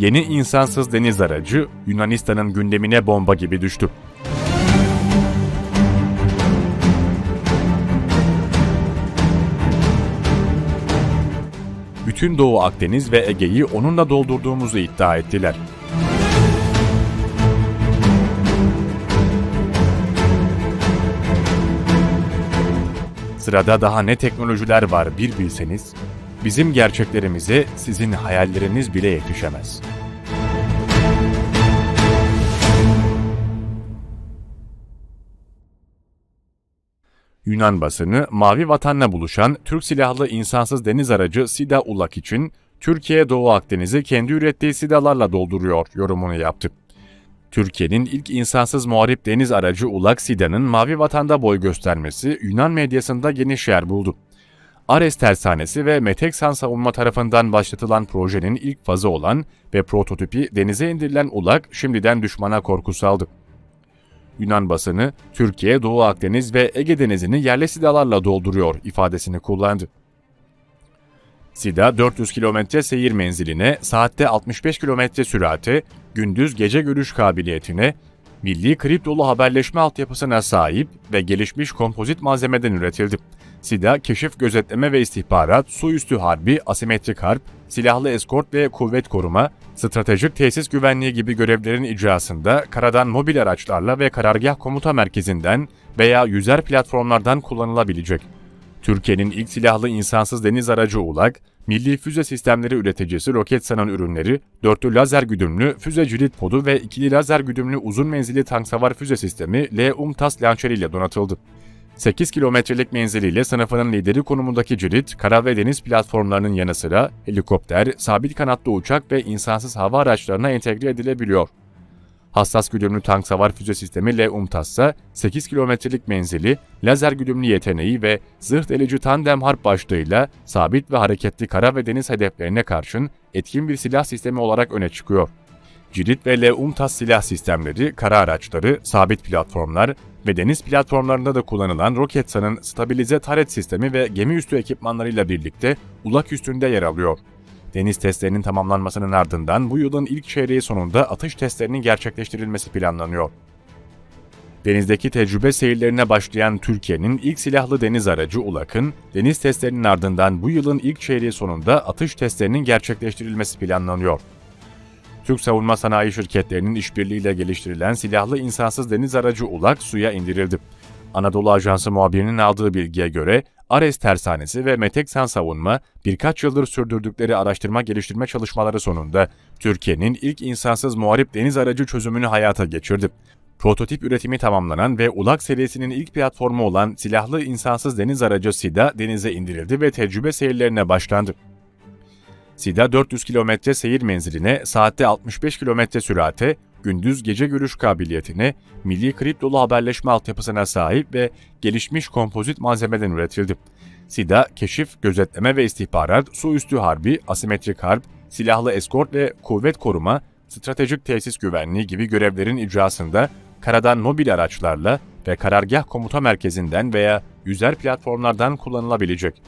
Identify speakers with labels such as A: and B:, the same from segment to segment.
A: Yeni insansız deniz aracı Yunanistan'ın gündemine bomba gibi düştü. Bütün Doğu Akdeniz ve Ege'yi onunla doldurduğumuzu iddia ettiler. Sırada daha ne teknolojiler var bir bilseniz, bizim gerçeklerimize sizin hayalleriniz bile yetişemez. Yunan basını Mavi Vatan'la buluşan Türk silahlı insansız deniz aracı Sida Ulak için Türkiye Doğu Akdeniz'i kendi ürettiği sidalarla dolduruyor yorumunu yaptı. Türkiye'nin ilk insansız muharip deniz aracı Ulak Sida'nın Mavi Vatan'da boy göstermesi Yunan medyasında geniş yer buldu. Ares Tersanesi ve Meteksan Savunma tarafından başlatılan projenin ilk fazı olan ve prototipi denize indirilen Ulak şimdiden düşmana korku saldı. Yunan basını Türkiye Doğu Akdeniz ve Ege Denizi'ni yerli sidalarla dolduruyor ifadesini kullandı. Sida 400 kilometre seyir menziline, saatte 65 kilometre sürate, gündüz gece görüş kabiliyetine, milli kriptolu haberleşme altyapısına sahip ve gelişmiş kompozit malzemeden üretildi. SIDA, keşif gözetleme ve istihbarat, su üstü harbi, asimetrik harp, silahlı eskort ve kuvvet koruma, stratejik tesis güvenliği gibi görevlerin icrasında karadan mobil araçlarla ve karargah komuta merkezinden veya yüzer platformlardan kullanılabilecek. Türkiye'nin ilk silahlı insansız deniz aracı ULAG, Milli Füze Sistemleri üreticisi Roketsan'ın ürünleri, dörtlü lazer güdümlü füze cirit podu ve ikili lazer güdümlü uzun menzilli tank savar füze sistemi L-UMTAS launcheriyle donatıldı. 8 kilometrelik menziliyle sınıfının lideri konumundaki cirit, kara ve deniz platformlarının yanı sıra helikopter, sabit kanatlı uçak ve insansız hava araçlarına entegre edilebiliyor. Hassas güdümlü tank savar füze sistemi L-UMTAS ise 8 kilometrelik menzili, lazer güdümlü yeteneği ve zırh delici tandem harp başlığıyla sabit ve hareketli kara ve deniz hedeflerine karşın etkin bir silah sistemi olarak öne çıkıyor. Cirit ve L-UMTAS silah sistemleri, kara araçları, sabit platformlar ve deniz platformlarında da kullanılan Roketsan'ın stabilize taret sistemi ve gemi üstü ekipmanlarıyla birlikte ulak üstünde yer alıyor. Deniz testlerinin tamamlanmasının ardından bu yılın ilk çeyreği sonunda atış testlerinin gerçekleştirilmesi planlanıyor. Denizdeki tecrübe seyirlerine başlayan Türkiye'nin ilk silahlı deniz aracı ULAK'ın, deniz testlerinin ardından bu yılın ilk çeyreği sonunda atış testlerinin gerçekleştirilmesi planlanıyor. Türk savunma sanayi şirketlerinin işbirliğiyle geliştirilen silahlı insansız deniz aracı ULAK suya indirildi. Anadolu Ajansı muhabirinin aldığı bilgiye göre Ares Tersanesi ve Meteksan Savunma birkaç yıldır sürdürdükleri araştırma geliştirme çalışmaları sonunda Türkiye'nin ilk insansız muharip deniz aracı çözümünü hayata geçirdi. Prototip üretimi tamamlanan ve ULAK serisinin ilk platformu olan silahlı insansız deniz aracı SIDA denize indirildi ve tecrübe seyirlerine başlandı. SIDA 400 kilometre seyir menziline, saatte 65 kilometre sürate, gündüz gece görüş kabiliyetine, milli kriptolu haberleşme altyapısına sahip ve gelişmiş kompozit malzemeden üretildi. SIDA, keşif, gözetleme ve istihbarat, su üstü harbi, asimetrik harp, silahlı eskort ve kuvvet koruma, stratejik tesis güvenliği gibi görevlerin icrasında karadan mobil araçlarla ve karargah komuta merkezinden veya yüzer platformlardan kullanılabilecek.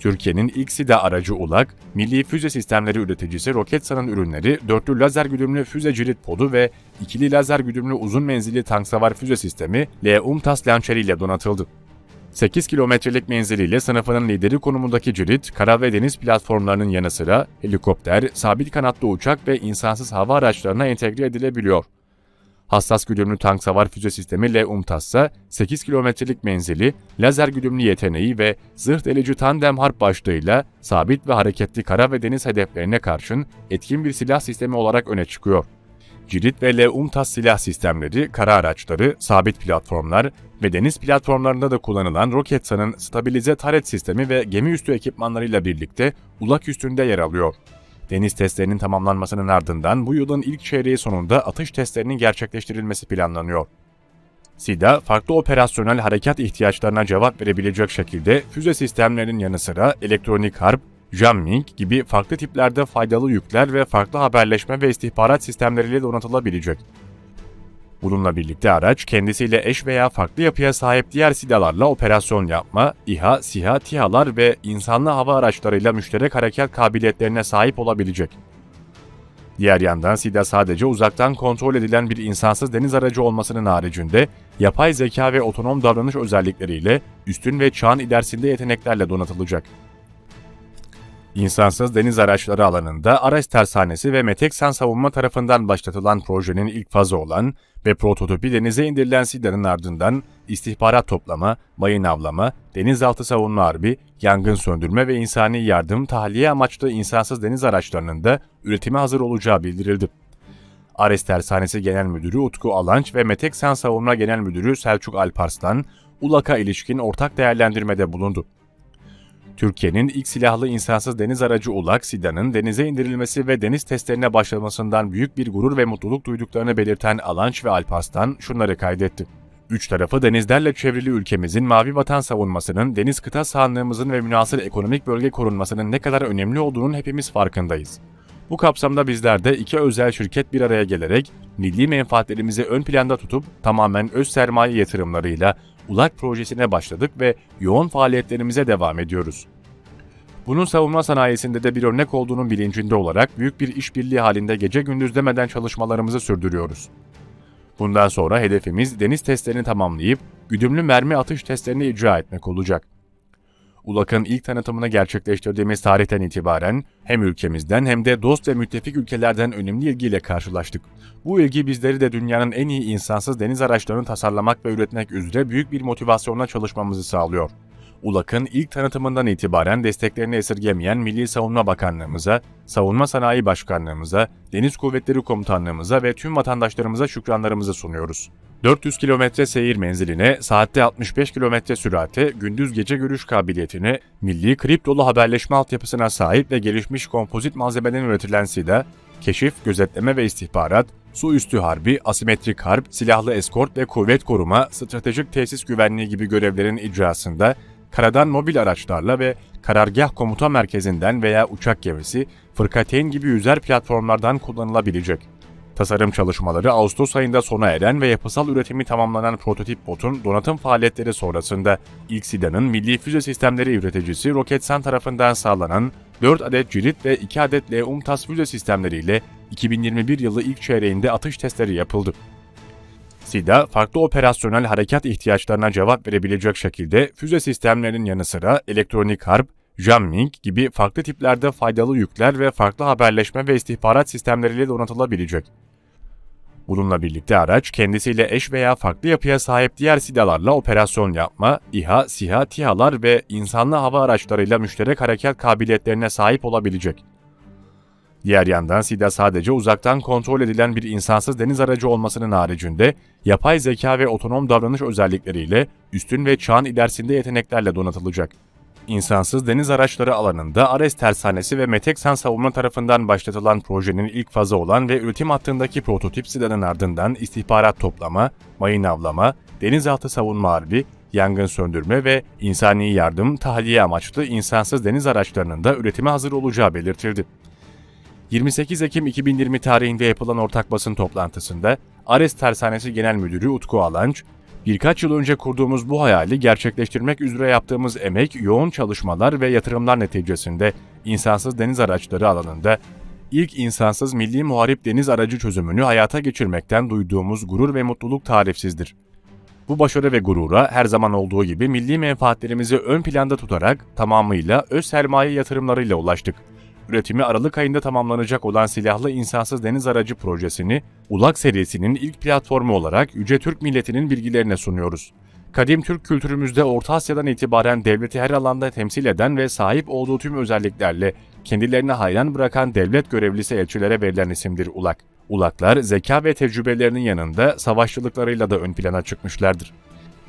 A: Türkiye'nin ilk SIDA aracı ULAK, Milli Füze Sistemleri üreticisi Roketsan'ın ürünleri dörtlü lazer güdümlü füze cirit podu ve ikili lazer güdümlü uzun menzilli tank savar füze sistemi L-UMTAS launcheriyle donatıldı. 8 kilometrelik menziliyle sınıfının lideri konumundaki cirit, kara ve deniz platformlarının yanı sıra helikopter, sabit kanatlı uçak ve insansız hava araçlarına entegre edilebiliyor. Hassas güdümlü tank savar füze sistemi L-UMTAS ise 8 kilometrelik menzili, lazer güdümlü yeteneği ve zırh delici tandem harp başlığıyla sabit ve hareketli kara ve deniz hedeflerine karşın etkin bir silah sistemi olarak öne çıkıyor. Cirit ve L-UMTAS silah sistemleri, kara araçları, sabit platformlar ve deniz platformlarında da kullanılan Roketsan'ın stabilize taret sistemi ve gemi üstü ekipmanlarıyla birlikte ulak üstünde yer alıyor. Deniz testlerinin tamamlanmasının ardından bu yılın ilk çeyreği sonunda atış testlerinin gerçekleştirilmesi planlanıyor. SIDA, farklı operasyonel harekat ihtiyaçlarına cevap verebilecek şekilde füze sistemlerinin yanı sıra elektronik harp, jamming gibi farklı tiplerde faydalı yükler ve farklı haberleşme ve istihbarat sistemleriyle donatılabilecek. Bununla birlikte araç kendisiyle eş veya farklı yapıya sahip diğer SİDA'larla operasyon yapma, İHA, SİHA, TİHA'lar ve insanlı hava araçlarıyla müşterek harekat kabiliyetlerine sahip olabilecek. Diğer yandan SIDA sadece uzaktan kontrol edilen bir insansız deniz aracı olmasının haricinde yapay zeka ve otonom davranış özellikleriyle üstün ve çağın ilerisinde yeteneklerle donatılacak. İnsansız deniz araçları alanında Ares Tersanesi ve Meteksan Savunma tarafından başlatılan projenin ilk fazı olan ve prototipi denize indirilen SIDA'nın ardından istihbarat toplama, mayın avlama, denizaltı savunma harbi, yangın söndürme ve insani yardım tahliye amaçlı insansız deniz araçlarının da üretime hazır olacağı bildirildi. Ares Tersanesi Genel Müdürü Utku Alanç ve Meteksan Savunma Genel Müdürü Selçuk Alparslan, ULAK'a ilişkin ortak değerlendirmede bulundu. Türkiye'nin ilk silahlı insansız deniz aracı ULAK SIDA'nın denize indirilmesi ve deniz testlerine başlamasından büyük bir gurur ve mutluluk duyduklarını belirten Alanç ve Alparslan şunları kaydetti. Üç tarafı denizlerle çevrili ülkemizin mavi vatan savunmasının, deniz kıta sahanlığımızın ve münasır ekonomik bölge korunmasının ne kadar önemli olduğunun hepimiz farkındayız. Bu kapsamda bizler de iki özel şirket bir araya gelerek milli menfaatlerimizi ön planda tutup tamamen öz sermaye yatırımlarıyla ULAK projesine başladık ve yoğun faaliyetlerimize devam ediyoruz. Bunun savunma sanayisinde de bir örnek olduğunun bilincinde olarak büyük bir işbirliği halinde gece gündüz demeden çalışmalarımızı sürdürüyoruz. Bundan sonra hedefimiz deniz testlerini tamamlayıp güdümlü mermi atış testlerini icra etmek olacak. ULAK'ın ilk tanıtımını gerçekleştirdiğimiz tarihten itibaren hem ülkemizden hem de dost ve müttefik ülkelerden önemli ilgiyle karşılaştık. Bu ilgi bizleri de dünyanın en iyi insansız deniz araçlarını tasarlamak ve üretmek üzere büyük bir motivasyonla çalışmamızı sağlıyor. ULAK'ın ilk tanıtımından itibaren desteklerini esirgemeyen Milli Savunma Bakanlığımıza, Savunma Sanayi Başkanlığımıza, Deniz Kuvvetleri Komutanlığımıza ve tüm vatandaşlarımıza şükranlarımızı sunuyoruz. 400 kilometre seyir menziline, saatte 65 kilometre sürate, gündüz gece görüş kabiliyetine, milli kriptolu haberleşme altyapısına sahip ve gelişmiş kompozit malzemeden üretilen SIDA, keşif, gözetleme ve istihbarat, su üstü harbi, asimetrik harp, silahlı eskort ve kuvvet koruma, stratejik tesis güvenliği gibi görevlerin icrasında karadan mobil araçlarla ve karargah komuta merkezinden veya uçak gemisi, fırkateyn gibi yüzer platformlardan kullanılabilecek. Tasarım çalışmaları Ağustos ayında sona eren ve yapısal üretimi tamamlanan prototip botun donatım faaliyetleri sonrasında ilk SIDA'nın milli füze sistemleri üreticisi Roketsan tarafından sağlanan 4 adet cirit ve 2 adet L-UMTAS füze sistemleriyle 2021 yılı ilk çeyreğinde atış testleri yapıldı. SIDA, farklı operasyonel harekat ihtiyaçlarına cevap verebilecek şekilde füze sistemlerinin yanı sıra elektronik harp, jamming gibi farklı tiplerde faydalı yükler ve farklı haberleşme ve istihbarat sistemleriyle donatılabilecek. Bununla birlikte araç kendisiyle eş veya farklı yapıya sahip diğer SİDA'larla operasyon yapma, İHA, SİHA, TİHA'lar ve insanlı hava araçlarıyla müşterek hareket kabiliyetlerine sahip olabilecek. Diğer yandan SİDA sadece uzaktan kontrol edilen bir insansız deniz aracı olmasının haricinde yapay zeka ve otonom davranış özellikleriyle üstün ve çağın ilerisinde yeteneklerle donatılacak. İnsansız deniz araçları alanında Ares Tersanesi ve Meteksan Savunma tarafından başlatılan projenin ilk fazı olan ve üretim hattındaki prototip SİDA'nın ardından istihbarat toplama, mayın avlama, denizaltı savunma harbi, yangın söndürme ve insani yardım tahliye amaçlı insansız deniz araçlarının da üretime hazır olacağı belirtildi. 28 Ekim 2020 tarihinde yapılan ortak basın toplantısında Ares Tersanesi Genel Müdürü Utku Alanç, birkaç yıl önce kurduğumuz bu hayali gerçekleştirmek üzere yaptığımız emek, yoğun çalışmalar ve yatırımlar neticesinde insansız deniz araçları alanında ilk insansız milli muharip deniz aracı çözümünü hayata geçirmekten duyduğumuz gurur ve mutluluk tarifsizdir. Bu başarı ve gurura her zaman olduğu gibi milli menfaatlerimizi ön planda tutarak tamamıyla öz sermaye yatırımlarıyla ulaştık üretimi Aralık ayında tamamlanacak olan silahlı insansız deniz aracı projesini ULAK serisinin ilk platformu olarak Yüce Türk milletinin bilgilerine sunuyoruz. Kadim Türk kültürümüzde Orta Asya'dan itibaren devleti her alanda temsil eden ve sahip olduğu tüm özelliklerle kendilerine hayran bırakan devlet görevlisi elçilere verilen isimdir ULAK. ULAK'lar zeka ve tecrübelerinin yanında savaşçılıklarıyla da ön plana çıkmışlardır.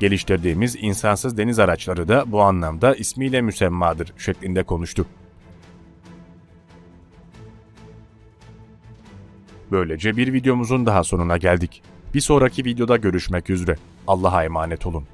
A: Geliştirdiğimiz insansız deniz araçları da bu anlamda ismiyle müsemmadır şeklinde konuştu. Böylece bir videomuzun daha sonuna geldik. Bir sonraki videoda görüşmek üzere. Allah'a emanet olun.